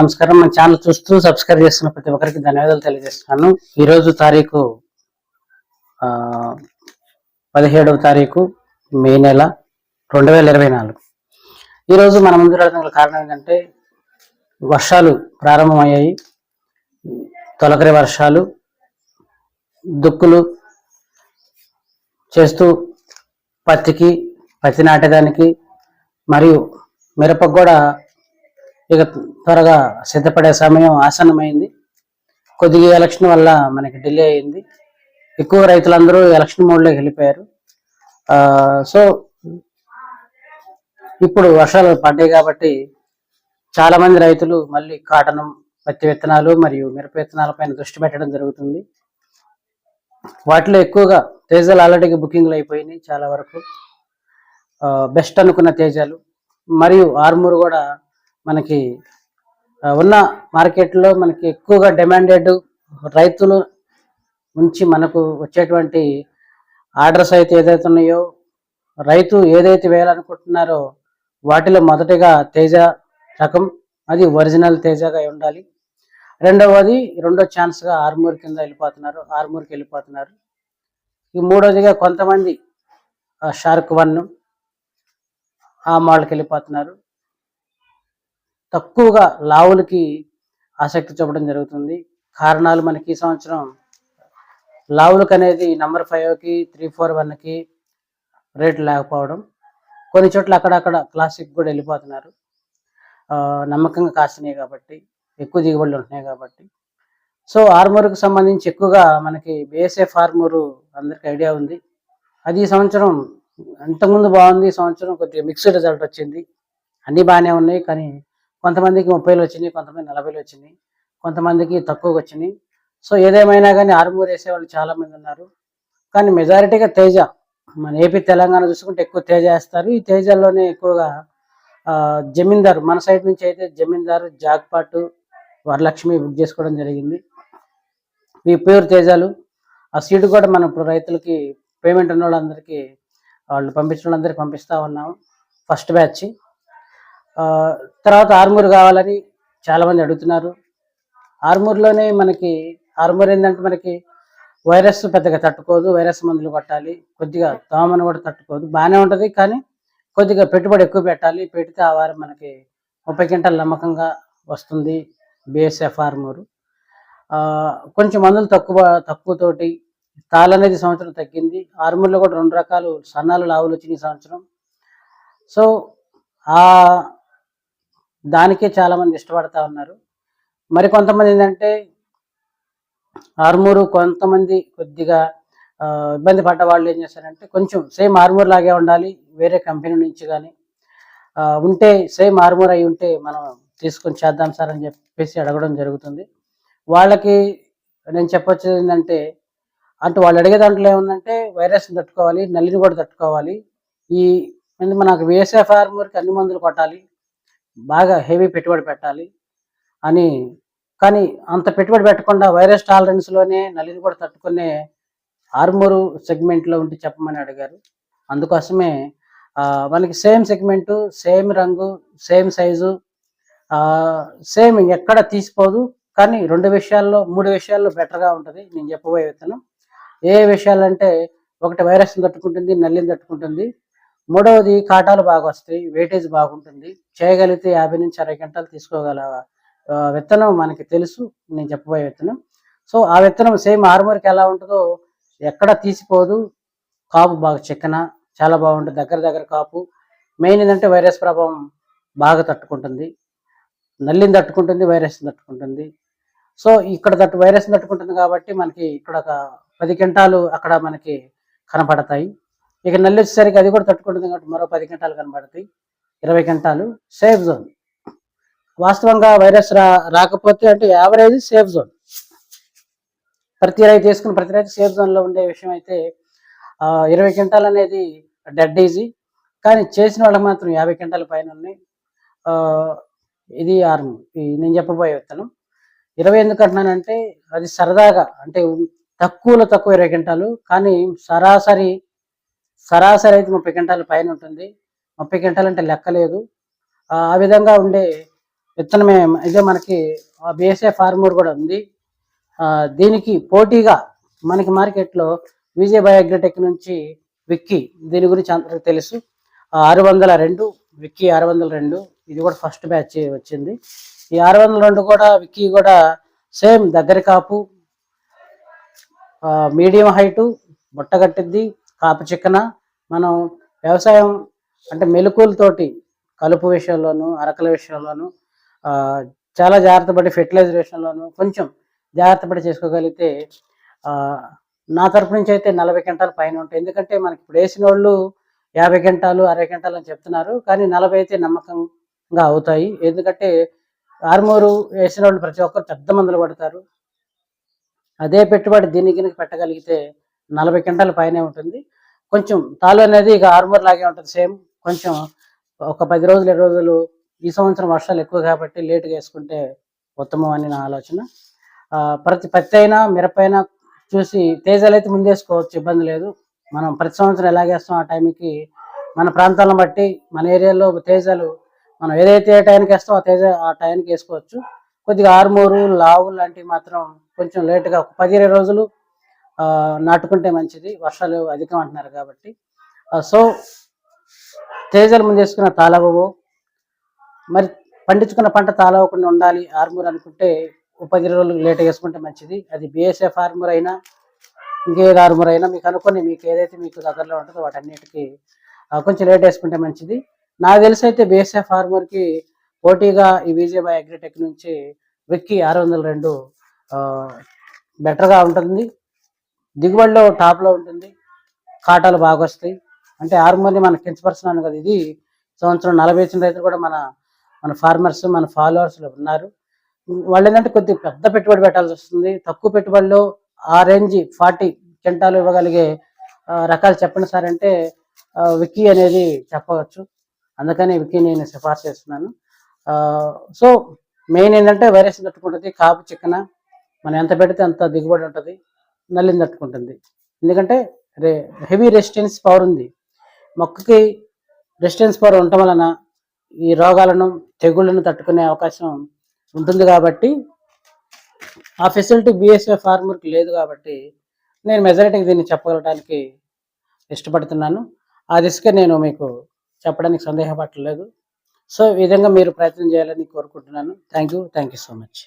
నమస్కారం. మన ఛానల్ చూస్తూ సబ్స్క్రైబ్ చేస్తున్న ప్రతి ఒక్కరికి ధన్యవాదాలు తెలియజేస్తున్నాను. ఈరోజు తారీఖు పదిహేడవ తారీఖు మే నెల రెండు వేల ఇరవై నాలుగు. ఈరోజు మన ముందు రావడం కారణం ఏంటంటే వర్షాలు ప్రారంభమయ్యాయి. తొలకరి వర్షాలు దుక్కులు చేస్తూ పత్తికి పత్తి నాటేదానికి మరియు మిరపకు కూడా ఇక త్వరగా సిద్ధపడే సమయం ఆసన్నమైంది. కొద్దిగా ఎలక్షన్ వల్ల మనకి డిలే అయింది. ఎక్కువ రైతులందరూ ఎలక్షన్ మోడ్లోకి వెళ్ళిపోయారు. సో ఇప్పుడు వర్షాలు పడ్డాయి కాబట్టి చాలామంది రైతులు మళ్ళీ కాటనం పత్తి విత్తనాలు మరియు మిరప విత్తనాలపైన దృష్టి పెట్టడం జరుగుతుంది. వాటిలో ఎక్కువగా తేజాలు ఆల్రెడీ బుకింగ్లు అయిపోయినాయి చాలా వరకు. బెస్ట్ అనుకున్న తేజాలు. మరియు ఆర్మూర్ కూడా మనకి ఉన్న మార్కెట్లో మనకి ఎక్కువగా డిమాండెడ్ రైతులు నుంచి మనకు వచ్చేటువంటి ఆర్డర్స్ అయితే ఏదైతే ఉన్నాయో రైతు ఏదైతే వేయాలనుకుంటున్నారో వాటిలో మొదటిగా తేజ రకం అది ఒరిజినల్ తేజగా అయి ఉండాలి. రెండవది రెండో ఛాన్స్గా ఆర్మూర్ కింద వెళ్ళిపోతున్నారు ఆర్మూర్కి వెళ్ళిపోతున్నారు. ఈ మూడోదిగా కొంతమంది షార్క్ వన్ ఆ మోడల్కి వెళ్ళిపోతున్నారు. తక్కువగా లావులకి ఆసక్తి చూపడం జరుగుతుంది. కారణాలు మనకి ఈ సంవత్సరం లావులకు అనేది నెంబర్ ఫైవ్కి త్రీ ఫోర్ వన్కి రేట్లు లేకపోవడం. కొన్ని చోట్ల అక్కడక్కడ క్లాసిక్ కూడా వెళ్ళిపోతున్నారు. నమ్మకంగా కాసినాయి కాబట్టి ఎక్కువ దిగుబడులు ఉంటున్నాయి కాబట్టి. సో ఆర్మూర్కి సంబంధించి ఎక్కువగా మనకి బేఎస్ఎఫ్ ఆర్మూరు అందరికి ఐడియా ఉంది. అది ఈ సంవత్సరం అంతకుముందు బాగుంది. ఈ సంవత్సరం కొద్దిగా మిక్స్డ్ రిజల్ట్ వచ్చింది. అన్నీ బాగానే ఉన్నాయి. కానీ కొంతమందికి ముప్పైలు వచ్చినాయి కొంతమంది నలభైలు వచ్చినాయి కొంతమందికి తక్కువగా వచ్చినాయి. సో ఏదేమైనా కానీ ఆరుమూరు వేసేవాళ్ళు వాళ్ళు ఉన్నారు. కానీ మెజారిటీగా తేజ మన ఏపీ తెలంగాణ చూసుకుంటే ఎక్కువ తేజ వేస్తారు. ఈ తేజల్లోనే ఎక్కువగా జమీందారు మన సైడ్ నుంచి అయితే జమీందారు జాక్పాటు వరలక్ష్మి బుక్ చేసుకోవడం జరిగింది. ఈ ప్యూర్ తేజాలు. ఆ సీటు కూడా మనం ఇప్పుడు రైతులకి పేమెంట్ ఉన్న వాళ్ళందరికీ వాళ్ళు పంపించిన వాళ్ళందరికీ పంపిస్తా ఉన్నాం ఫస్ట్ బ్యాచ్. తర్వాత ఆర్మూర్ కావాలని చాలామంది అడుగుతున్నారు. ఆర్మూర్లోనే మనకి ఆర్మూర్ ఏంటంటే మనకి వైరస్ పెద్దగా తట్టుకోదు వైరస్ మందులు కొట్టాలి కొద్దిగా దోమను కూడా తట్టుకోదు బాగానే ఉంటుంది కానీ కొద్దిగా పెట్టుబడి ఎక్కువ పెట్టాలి పెడితే ఆ వారం మనకి ముప్పై గంటల నమ్మకంగా వస్తుంది బిఎస్ఎఫ్ ఆర్మూరు. కొంచెం మందులు తక్కువ తక్కువతోటి తాళ అనేది సంవత్సరం తగ్గింది. ఆర్మూర్లో కూడా రెండు రకాలు సన్నాలు లావులు వచ్చినాయి సంవత్సరం. సో ఆ దానికే చాలామంది ఇష్టపడతా ఉన్నారు. మరి కొంతమంది ఏంటంటే ఆర్మూరు కొంతమంది కొద్దిగా ఇబ్బంది పడ్డ వాళ్ళు ఏం చేస్తారంటే కొంచెం సేమ్ ఆర్మూర్ లాగే ఉండాలి వేరే కంపెనీ నుంచి కానీ ఉంటే సేమ్ ఆర్మూర్ అయి ఉంటే మనం తీసుకొని చేద్దాం సార్ అని చెప్పేసి అడగడం జరుగుతుంది. వాళ్ళకి నేను చెప్పొచ్చేది ఏంటంటే అంటే వాళ్ళు అడిగే దాంట్లో ఏముందంటే వైరస్ని తట్టుకోవాలి నల్లిని కూడా తట్టుకోవాలి. ఈ మనకు వేసే ఫార్మర్కి అన్ని మందులు కొట్టాలి బాగా హెవీ పెట్టుబడి పెట్టాలి అని. కానీ అంత పెట్టుబడి పెట్టకుండా వైరస్ టాలరెన్స్లోనే నల్లిని కూడా తట్టుకునే ఆర్మూరు సెగ్మెంట్లో ఉంటే చెప్పమని అడిగారు. అందుకోసమే మనకి సేమ్ సెగ్మెంటు సేమ్ రంగు సేమ్ సైజు సేమ్ ఎక్కడ తీసిపోదు. కానీ రెండు విషయాల్లో మూడు విషయాల్లో బెటర్గా ఉంటుంది. నేను చెప్పబోయే విత్తనం. ఏ విషయాలంటే ఒకటి వైరస్ని తట్టుకుంటుంది నల్లిని తట్టుకుంటుంది. మూడవది కాటాలు బాగా వస్తాయి వెయిటేజ్ బాగుంటుంది. చేయగలిగితే యాభై నుంచి అరవై గంటలు తీసుకోగల విత్తనం మనకి తెలుసు. నేను చెప్పబోయే విత్తనం. సో ఆ విత్తనం సేమ్ ఆర్మర్కి ఎలా ఉంటుందో ఎక్కడ తీసిపోదు. కాపు బాగా చిక్కన చాలా బాగుంటుంది. దగ్గర దగ్గర కాపు. మెయిన్ ఏంటంటే వైరస్ ప్రభావం బాగా తట్టుకుంటుంది. నల్లిని తట్టుకుంటుంది వైరస్ తట్టుకుంటుంది. సో ఇక్కడ తట్టు వైరస్ తట్టుకుంటుంది కాబట్టి మనకి ఇక్కడ ఒక పది గంటలు అక్కడ మనకి కనపడతాయి. ఇక నల్లి వచ్చేసరికి అది కూడా తట్టుకుంటుంది కాబట్టి మరో పది గంటలు కనబడతాయి. ఇరవై గంటలు సేఫ్ జోన్. వాస్తవంగా వైరస్ రా రాకపోతే అంటే యావరేజ్ సేఫ్ జోన్. ప్రతి రైతు తీసుకుని ప్రతి రైతు సేఫ్ జోన్లో ఉండే విషయం అయితే ఇరవై గంటలు అనేది డెడ్ ఈజీ కానీ చేసిన వాళ్ళకి మాత్రం యాభై క్వింటాల పైన ఉన్నాయి. ఇది ఆర్మ్ నేను చెప్పబోయే విత్తనం. ఇరవై ఎందుకు అంటున్నానంటే అది సరదాగా అంటే తక్కువలో తక్కువ ఇరవై క్వింటాలు కానీ సరాసరి సరాసరి అయితే ముప్పై క్వింటాల పైన ఉంటుంది. ముప్పై క్వింటాలు అంటే లెక్క లేదు. ఆ విధంగా ఉండే విత్తనమే ఇదే మనకి బిఎస్ఏ ఫార్మర్ కూడా ఉంది. దీనికి పోటీగా మనకి మార్కెట్లో విజయ బయోగ్రటెక్ నుంచి విక్కీ దీని గురించి అందరికి తెలుసు. ఆరు వందల రెండు విక్కీ ఆరు వందల రెండు ఇది కూడా ఫస్ట్ బ్యాచ్ వచ్చింది. ఈ ఆరు వందల రెండు కూడా విక్కీ కూడా సేమ్ దగ్గర కాపు మీడియం హైటు బుట్టగట్టిద్ది కాపు చిక్కన మనం వ్యవసాయం అంటే మెలకులతోటి కలుపు విషయంలోను అరకల విషయంలోను చాలా జాగ్రత్త పడి ఫెర్టిలైజర్ విషయంలోను కొంచెం జాగ్రత్త పడి చేసుకోగలిగితే నా తరపు నుంచి అయితే నలభై గంటల పైన ఉంటాయి. ఎందుకంటే మనకి ఇప్పుడు వేసిన వాళ్ళు యాభై గంటలు అరవై గంటలు అని చెప్తున్నారు. కానీ నలభై అయితే నమ్మకంగా అవుతాయి. ఎందుకంటే ఆర్మూరు వేసిన వాళ్ళు ప్రతి ఒక్కరు పెద్ద మందులు పడతారు అదే పెట్టుబడి దీనికి పెట్టగలిగితే నలభై గంటల పైనే ఉంటుంది. కొంచెం తాలు అనేది ఇక ఆర్మర్ లాగే ఉంటుంది. సేమ్ కొంచెం ఒక పది రోజులు ఇరవై రోజులు ఈ సంవత్సరం వర్షాలు ఎక్కువ కాబట్టి లేటుగా వేసుకుంటే ఉత్తమం అని నా ఆలోచన. ప్రతి పత్తి అయినా మిరపైనా చూసి తేజాలు అయితే ముందేసుకోవచ్చు ఇబ్బంది లేదు. మనం ప్రతి సంవత్సరం ఎలాగేస్తాం ఆ టైంకి మన ప్రాంతాలను బట్టి మన ఏరియాలో తేజాలు మనం ఏదైతే ఏ టైంకి వేస్తామో ఆ తేజ ఆ టైంకి వేసుకోవచ్చు. కొద్దిగా ఆరుమూరు లావు లాంటివి మాత్రం కొంచెం లేటుగా ఒక పది ఇరవై రోజులు నాటుకుంటే మంచిది. వర్షాలు అధికం అంటున్నారు కాబట్టి. సో సో ముందు ముందేసుకున్న తాళవవు మరి పండించుకున్న పంట తాళవకుండా ఉండాలి ఆర్మూర్ అనుకుంటే పది రోజులు లేట్ వేసుకుంటే మంచిది. అది బిఎస్ఎఫ్ ఆర్మూర్ అయినా ఇంకేది ఆర్మూర్ అయినా మీకు అనుకుని మీకు ఏదైతే మీకు దగ్గరలో ఉంటుందో వాటన్నిటికీ కొంచెం లేట్ వేసుకుంటే మంచిది. నాకు తెలిసి అయితే బిఎస్ఎఫ్ ఆర్మూర్కి పోటీగా ఈ విజయబాయ్ అగ్రిటెక్ నుంచి వెక్కి ఆరు వందల రెండు బెటర్గా ఉంటుంది దిగుబడిలో టాప్లో ఉంటుంది. కాటాలు బాగా వస్తాయి. అంటే ఆర్మూర్ని మన కించపరుచున్నాను కదా ఇది. సంవత్సరం నలభై వచ్చిన రైతులు కూడా మన మన ఫార్మర్స్ మన ఫాలోవర్స్ ఉన్నారు. వాళ్ళు ఏంటంటే కొద్దిగా పెద్ద పెట్టుబడి పెట్టాల్సి వస్తుంది. తక్కువ పెట్టుబడిలో ఆ రేంజ్ ఫార్టీ క్వింటాలు ఇవ్వగలిగే రకాలు చెప్పండి సార్ అంటే విక్కీ అనేది చెప్పవచ్చు. అందుకని విక్కీ నేను సిఫార్సు చేస్తున్నాను. సో మెయిన్ ఏంటంటే వైరస్ తట్టుకుంటుంది. కాపు చిక్కన. మనం ఎంత పెడితే అంత దిగుబడి ఉంటుంది. నల్లిని తట్టుకుంటుంది. ఎందుకంటే రే హెవీ రెసిస్టెన్స్ పవర్ ఉంది. మొక్కకి రెసిస్టెన్స్ పవర్ ఉండటం వలన ఈ రోగాలను తెగుళ్ళను తట్టుకునే అవకాశం ఉంటుంది కాబట్టి ఆ ఫెసిలిటీ బిఎస్ఏ ఫార్మర్కి లేదు కాబట్టి నేను మెజారిటీకి దీన్ని చెప్పగలటానికి ఇష్టపడుతున్నాను. ఆ దిశగా నేను మీకు చెప్పడానికి సందేహపడలేదు సో ఈ విధంగా మీరు ప్రయత్నం చేయాలని కోరుకుంటున్నాను. Thank you thank you so much